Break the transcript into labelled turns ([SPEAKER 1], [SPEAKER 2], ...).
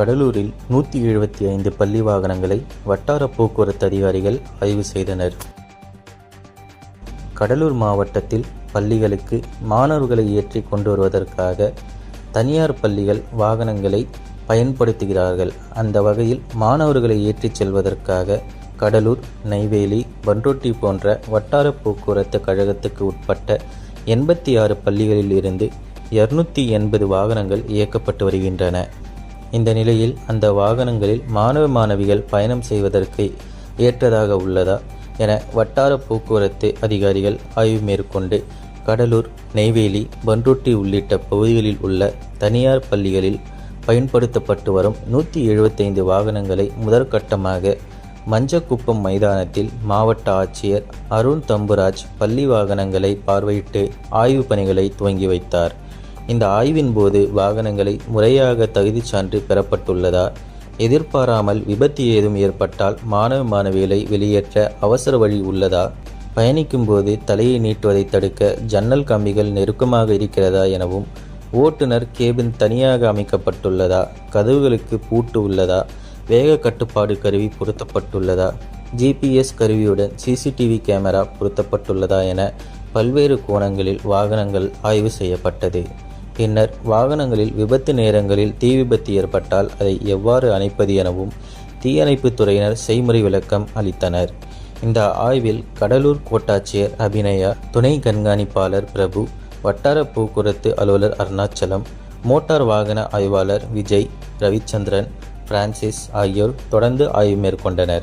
[SPEAKER 1] கடலூரில் நூற்றி எழுபத்தி ஐந்து பள்ளி வாகனங்களை வட்டார போக்குவரத்து அதிகாரிகள் ஆய்வு செய்தனர். கடலூர் மாவட்டத்தில் பள்ளிகளுக்கு மாணவர்களை ஏற்றி கொண்டு வருவதற்காக தனியார் பள்ளிகள் வாகனங்களை பயன்படுத்துகிறார்கள். அந்த வகையில் மாணவர்களை ஏற்றிச் செல்வதற்காக கடலூர் நெய்வேலி பன்ருட்டி போன்ற வட்டார போக்குவரத்து கழகத்துக்கு உட்பட்ட எண்பத்தி ஆறு பள்ளிகளில் இருந்து இருநூத்தி எண்பது வாகனங்கள் இயக்கப்பட்டு வருகின்றன. இந்த நிலையில் அந்த வாகனங்களில் மாணவ மாணவிகள் பயணம் செய்வதற்கு ஏற்றதாக உள்ளதா என வட்டார போக்குவரத்து அதிகாரிகள் ஆய்வு மேற்கொண்டு கடலூர் நெய்வேலி பன்ருட்டி உள்ளிட்ட பகுதிகளில் உள்ள தனியார் பள்ளிகளில் பயன்படுத்தப்பட்டு வரும் நூற்றி எழுபத்தைந்து வாகனங்களை முதற்கட்டமாக மஞ்சக்குப்பம் மைதானத்தில் மாவட்ட ஆட்சியர் அருண் தம்புராஜ் பள்ளி வாகனங்களை பார்வையிட்டு ஆய்வு பணிகளை துவங்கி வைத்தார். இந்த ஆய்வின் போது வாகனங்களை முறையாக தகுதிச் சான்று பெறப்பட்டுள்ளதா? எதிர்பாராமல் விபத்து ஏதும் ஏற்பட்டால் மாணவ மாணவிகளை வெளியேற்ற அவசர வழி உள்ளதா? பயணிக்கும் போது தலையை நீட்டுவதை தடுக்க ஜன்னல் கம்பிகள் நெருக்கமாக இருக்கிறதா எனவும் ஓட்டுநர் கேபின் தனியாக அமைக்கப்பட்டுள்ளதா? கதவுகளுக்கு பூட்டு உள்ளதா? வேக கட்டுப்பாடு கருவி பொருத்தப்பட்டுள்ளதா? ஜிபிஎஸ் கருவியுடன் சிசிடிவி கேமரா பொருத்தப்பட்டுள்ளதா என பல்வேறு கோணங்களில் வாகனங்கள் ஆய்வு செய்யப்பட்டது. பின்னர் வாகனங்களில் விபத்து நேரங்களில் தீ விபத்து ஏற்பட்டால் அதை எவ்வாறு அணைப்பது எனவும் தீயணைப்புத் துறையினர் செய்முறை விளக்கம் அளித்தனர். இந்த ஆய்வில் கடலூர் கோட்டாட்சியர் அபிநயா துணை கண்காணிப்பாளர் பிரபு வட்டார போக்குவரத்து அலுவலர் அருணாச்சலம் மோட்டார் வாகன ஆய்வாளர் விஜய் ரவிச்சந்திரன் பிரான்சிஸ் ஆகியோர் தொடர்ந்து ஆய்வு மேற்கொண்டனர்.